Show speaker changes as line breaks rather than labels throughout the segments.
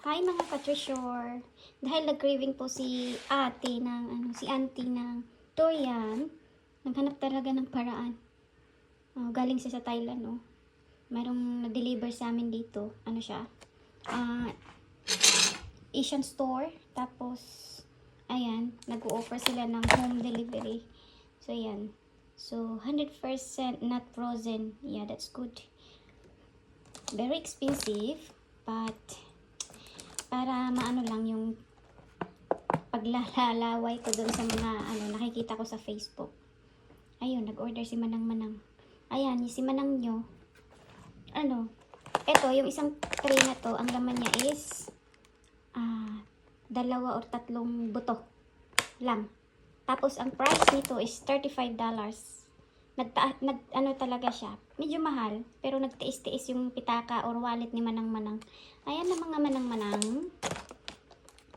Hi mga ka-treasure. Dahil nag-craving po si ate ng, ano, si auntie ng durian, naghanap talaga ng paraan. Oh, galing siya sa Thailand, no? Merong na-deliver sa amin dito. Ano siya? Ah, Asian store. Tapos, ayan, nag-o-offer sila ng home delivery. So, ayan. So, 100% not frozen. Yeah, that's good. Very expensive, but para maano lang yung paglalalaway ko dun sa mga ano nakikita ko sa Facebook. Ayun, nag-order si Manang Manang. Ayan, si Manang nyo. Ano, eto, yung isang tray na to, ang laman niya is ah, dalawa or tatlong buto lang. Tapos, ang price nito is $35. Nagta nag, ano talaga siya, medyo mahal, pero nagtiis-tiis yung pitaka or wallet ni Manang Manang. Ayan na mga Manang Manang.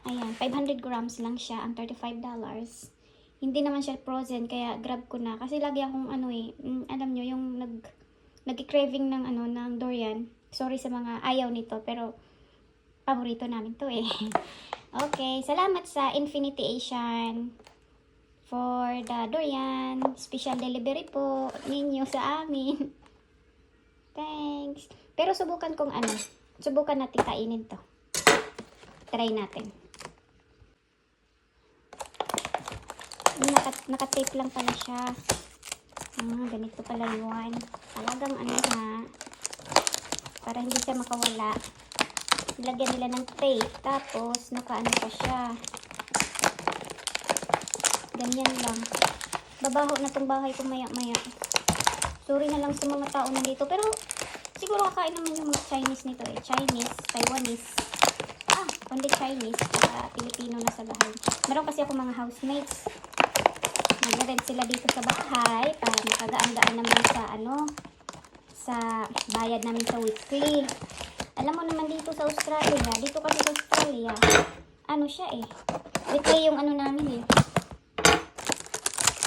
Ayan, 500 grams lang siya, ang $35. Hindi naman siya frozen, kaya grab ko na. Kasi lagi akong ano eh, mm, alam nyo, yung nag, nag-craving ng ano, ng durian. Sorry sa mga ayaw nito, pero paborito namin to eh. okay, salamat sa Infinity Asian for the durian. Special delivery po ninyo sa amin. Thanks. Pero subukan kong ano, subukan natin kainin to. Try natin. Naka, naka-tape lang pala siya. Ah, ganito pala yun. Talagang ano ha. Para hindi siya makawala. Lagyan nila ng tape. Tapos, naka-ano pa siya. Ganyan lang. Babaho na tong bahay ko maya-maya. Sorry na lang sa mga tao nandito. Pero, siguro kakain naman yung Chinese nito eh. Chinese, Taiwanese. Ah, kundi Chinese. Saka Pilipino na sa bahay. Meron kasi ako mga housemates. Nag-rent sila dito sa bahay para makagaan-gaan naman sa ano, sa bayad namin sa weekly. Alam mo naman dito sa Australia, dito kasi sa Australia, ano siya eh. Weekly yung ano namin eh.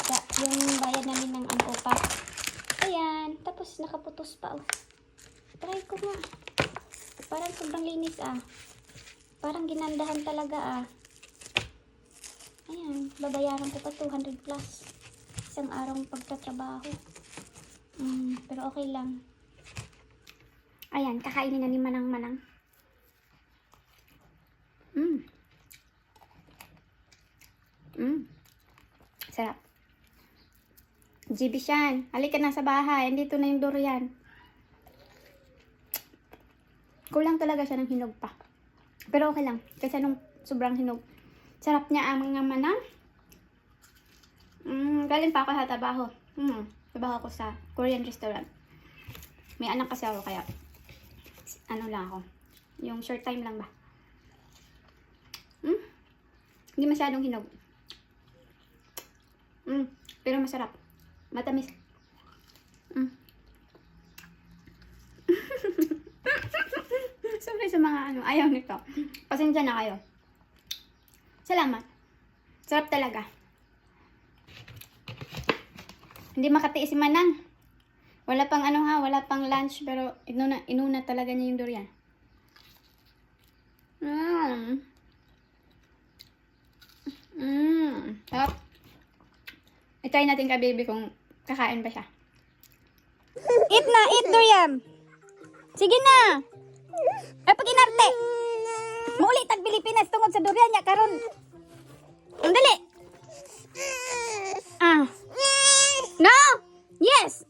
Sa, yung bayad namin ng ano pa. Ayan, tapos nakaputos pa oh. Try ko nga. Parang sobrang linis ah. Parang ginandahan talaga ah. Ayan, babayaran ko pa 200 plus. Isang araw pagtatrabaho. Mm, pero okay lang. Ayan, kakainin na ni Manang Manang. Mm. Mm. Sarap. GB Shan, halika na sa bahay. Andito na yung durian. Kulang talaga siya ng hinog pa. Pero okay lang. Kasi nung sobrang hinog. Sarap niya ang mga manang. Mm, galing pa ako sa trabaho. Mm, trabaho ako sa Korean restaurant. May anak kasi ako kaya ano lang ako. Yung short time lang ba. Mm, hindi masyadong hinog. Mm, pero masarap. Matamis. Mm. Sorry sa mga ano, ayaw nito. Pasensya na kayo. Salamat. Sarap talaga. Hindi makatiis si Manang. Wala pang ano ha, wala pang lunch pero inuna, inuna talaga niya yung durian. Mmm. Mmm. Sarap. I-try natin ka baby kung kakain ba siya. Eat na, eat durian. Sige na. Ay pag inarte. Muli tag Pilipinas tungod sa durian niya karon. Ang dali. Ah. No. Yes.